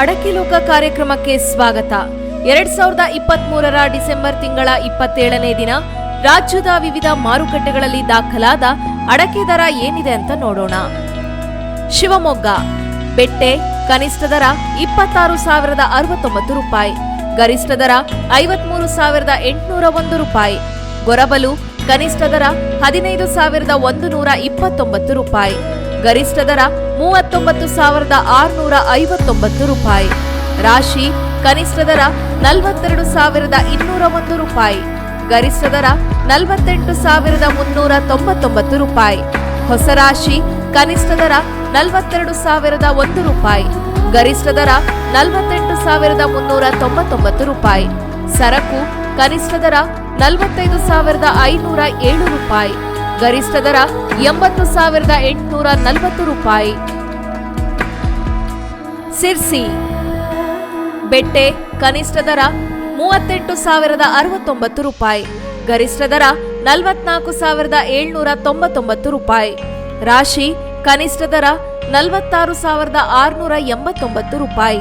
ಅಡಕೆ ಲೋಕ ಕಾರ್ಯಕ್ರಮಕ್ಕೆ ಸ್ವಾಗತ. ಎರಡ್ ಸಾವಿರದ ಇಪ್ಪತ್ತ್ ಮೂರರ ಡಿಸೆಂಬರ್ ತಿಂಗಳ ಇಪ್ಪತ್ತೇಳನೇ ದಿನ ರಾಜ್ಯದ ವಿವಿಧ ಮಾರುಕಟ್ಟೆಗಳಲ್ಲಿ ದಾಖಲಾದ ಅಡಕೆ ದರ ಏನಿದೆ ಅಂತ ನೋಡೋಣ. ಶಿವಮೊಗ್ಗ. ಬೆಟ್ಟೆ ಕನಿಷ್ಠ ದರ ಇಪ್ಪತ್ತಾರು ಸಾವಿರದ ಅರವತ್ತೊಂಬತ್ತು ರೂಪಾಯಿ, ಗರಿಷ್ಠ ದರ ಐವತ್ಮೂರು ಸಾವಿರದ ಎಂಟುನೂರ ಒಂದು ರೂಪಾಯಿ, ಗೊರಬಲು ಕನಿಷ್ಠ ದರ ಹದಿನೈದು ಸಾವಿರದ ಒಂದು ನೂರ ಇಪ್ಪತ್ತೊಂಬತ್ತು ರೂಪಾಯಿ. ಗರಿಷ್ಠ ದರ ಮೂವತ್ತೊಂಬತ್ತು ಸಾವಿರದ ಆರುನೂರ ಐವತ್ತೊಂಬತ್ತು ರೂಪಾಯಿ. ರಾಶಿ ಕನಿಷ್ಠ ದರ ನಲವತ್ತೆರಡು ಸಾವಿರದ ಇನ್ನೂರ ಒಂದು ರೂಪಾಯಿ. ಗರಿಷ್ಠ ದರ ನಲವತ್ತೆಂಟು ಸಾವಿರದ ಮುನ್ನೂರ ತೊಂಬತ್ತೊಂಬತ್ತು ರೂಪಾಯಿ. ಹೊಸ ರಾಶಿ ಕನಿಷ್ಠ ದರ ನಲವತ್ತೆರಡು ಸಾವಿರದ ಒಂದು ರೂಪಾಯಿ. ಗರಿಷ್ಠ ದರ ನಲವತ್ತೆಂಟು ಸಾವಿರದ ಮುನ್ನೂರ ತೊಂಬತ್ತೊಂಬತ್ತು ರೂಪಾಯಿ. ಸರಕು ಕನಿಷ್ಠ ದರ ನಲವತ್ತೈದು ಸಾವಿರದ ಐನೂರ ಏಳು ರೂಪಾಯಿ. ಗರಿಷ್ಠ ದರ ಎಂಬತ್ತು ಸಾವಿರದ ಎಂಟುನೂರ ನಲವತ್ತು ರೂಪಾಯಿ. ಸಿರ್ಸಿ. ಬೆಟ್ಟೆ ಕನಿಷ್ಠ ದರ ಮೂವತ್ತೆಂಟು ಸಾವಿರದ ಅರವತ್ತೊಂಬತ್ತು ರೂಪಾಯಿ. ಗರಿಷ್ಠ ದರ ನಲವತ್ನಾಲ್ಕು ಸಾವಿರದ ಏಳ್ನೂರ ತೊಂಬತ್ತೊಂಬತ್ತು ರೂಪಾಯಿ. ರಾಶಿ ಕನಿಷ್ಠ ದರ ನಲವತ್ತಾರು ಸಾವಿರದ ಆರುನೂರ ಎಂಬತ್ತೊಂಬತ್ತು ರೂಪಾಯಿ.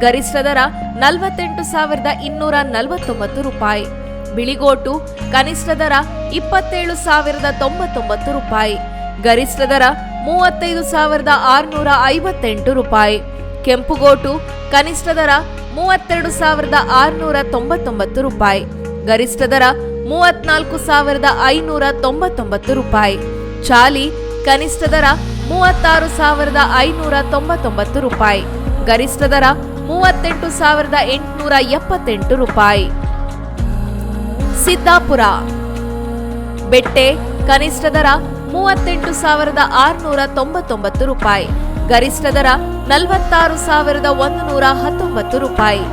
ಗರಿಷ್ಠ ದರ ನಲವತ್ತೆಂಟು ಸಾವಿರದ ಇನ್ನೂರ ನಲವತ್ತೊಂಬತ್ತು ರೂಪಾಯಿ. ಬಿಳಿಗೋಟು, ಕನಿಷ್ಠ ದರ ಇಪ್ಪತ್ತೇಳು ಸಾವಿರದ ತೊಂಬತ್ತೊಂಬತ್ತು ರೂಪಾಯಿ, ಗರಿಷ್ಠ ದರ ಮೂವತ್ತೈದು ಸಾವಿರದ ಆರುನೂರ ಐವತ್ತೆಂಟು ರೂಪಾಯಿ, ಕೆಂಪುಗೋಟು, ಕನಿಷ್ಠ ದರ ಮೂವತ್ತೆರಡು ಸಾವಿರದ ಆರುನೂರ ತೊಂಬತ್ತೊಂಬತ್ತು ರೂಪಾಯಿ, ಗರಿಷ್ಠ ದರ ಮೂವತ್ನಾಲ್ಕು ಸಾವಿರದ ಐನೂರ ತೊಂಬತ್ತೊಂಬತ್ತು ರೂಪಾಯಿ, ಚಾಲಿ, ಕನಿಷ್ಠ ದರ ಮೂವತ್ತಾರು ಸಾವಿರದ ಐನೂರ ತೊಂಬತ್ತೊಂಬತ್ತು ರೂಪಾಯಿ, ಗರಿಷ್ಠ ದರ ಮೂವತ್ತೆಂಟು ಸಾವಿರದ ಎಂಟುನೂರ ಎಪ್ಪತ್ತೆಂಟು ರೂಪಾಯಿ. ಸಿದ್ದಾಪುರ. ಬೆಟ್ಟೆ ಕನಿಷ್ಠ ದರ ಮೂವತ್ತೆಂಟು ಸಾವಿರದ ಆರುನೂರ ತೊಂಬತ್ತೊಂಬತ್ತು ರೂಪಾಯಿ, ಗರಿಷ್ಠ ದರ ನಲವತ್ತಾರು ಸಾವಿರದ ಒಂದು ನೂರ ಹತ್ತೊಂಬತ್ತು ರೂಪಾಯಿ,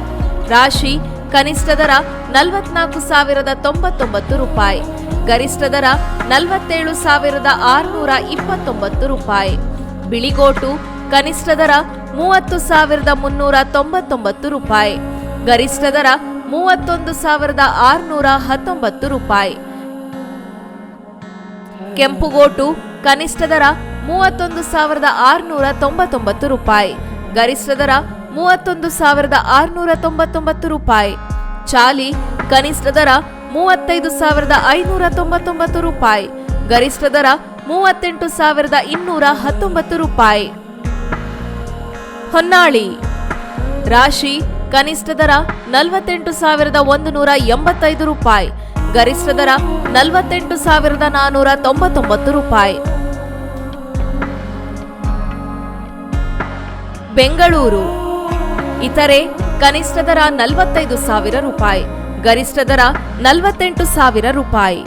ರಾಶಿ ಕನಿಷ್ಠ ದರ ನಲವತ್ನಾಲ್ಕು ಸಾವಿರದ ತೊಂಬತ್ತೊಂಬತ್ತು ರೂಪಾಯಿ, ಗರಿಷ್ಠ ದರ ನಲವತ್ತೇಳು ಸಾವಿರದ ಆರುನೂರ ಇಪ್ಪತ್ತೊಂಬತ್ತು ರೂಪಾಯಿ, ಬಿಳಿಗೋಟು ಕನಿಷ್ಠ ದರ ಮೂವತ್ತು ಸಾವಿರದ ಮುನ್ನೂರ ತೊಂಬತ್ತೊಂಬತ್ತು ರೂಪಾಯಿ, ಗರಿಷ್ಠ ದರ ಮೂವತ್ತೊಂದು ಸಾವಿರದ ಆರುನೂರ ಹತ್ತೊಂಬತ್ತು ರೂಪಾಯಿ. ಕೆಂಪುಗೋಟು ಕನಿಷ್ಠ ದರ ಮೂವತ್ತೊಂದು ಸಾವಿರದ ಆರುನೂರ ತೊಂಬತ್ತೊಂಬತ್ತು ರೂಪಾಯಿ. ಗರಿಷ್ಠ ದರ ಮೂವತ್ತೊಂದು ಸಾವಿರದ ಆರುನೂರ ತೊಂಬತ್ತೊಂಬತ್ತು ರೂಪಾಯಿ. ಚಾಲಿ ಕನಿಷ್ಠ ದರ ಮೂವತ್ತೈದು ಸಾವಿರದ ಐನೂರ ತೊಂಬತ್ತೊಂಬತ್ತು ರೂಪಾಯಿ. ಗರಿಷ್ಠ ದರ ಮೂವತ್ತೆಂಟು ಸಾವಿರದ ಇನ್ನೂರ ಹತ್ತೊಂಬತ್ತು ರೂಪಾಯಿ. ಹೊನ್ನಾಳಿ ರಾಶಿ ಕನಿಷ್ಠ ದರ ನಲವತ್ತೆಂಟು ಸಾವಿರದ ಒಂದು ನೂರ ಎಂಬತ್ತೈದು ರೂಪಾಯಿ, ಗರಿಷ್ಠ ದರ ನಲವತ್ತೆಂಟು ಸಾವಿರದ ನಾನೂರ ತೊಂಬತ್ತೊಂಬತ್ತು ರೂಪಾಯಿ. ಬೆಂಗಳೂರು. ಇತರೆ ಕನಿಷ್ಠ ದರ ನಲವತ್ತೈದು ಸಾವಿರ ರೂಪಾಯಿ, ಗರಿಷ್ಠ ದರ ನಲವತ್ತೆಂಟು ಸಾವಿರ ರೂಪಾಯಿ.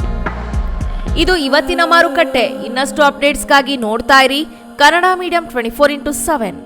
ಇದು ಇವತ್ತಿನ ಮಾರುಕಟ್ಟೆ. ಇನ್ನಷ್ಟು ಅಪ್ಡೇಟ್ಸ್ಗಾಗಿ ನೋಡ್ತಾ ಇರಿ Kannada medium twenty four into seven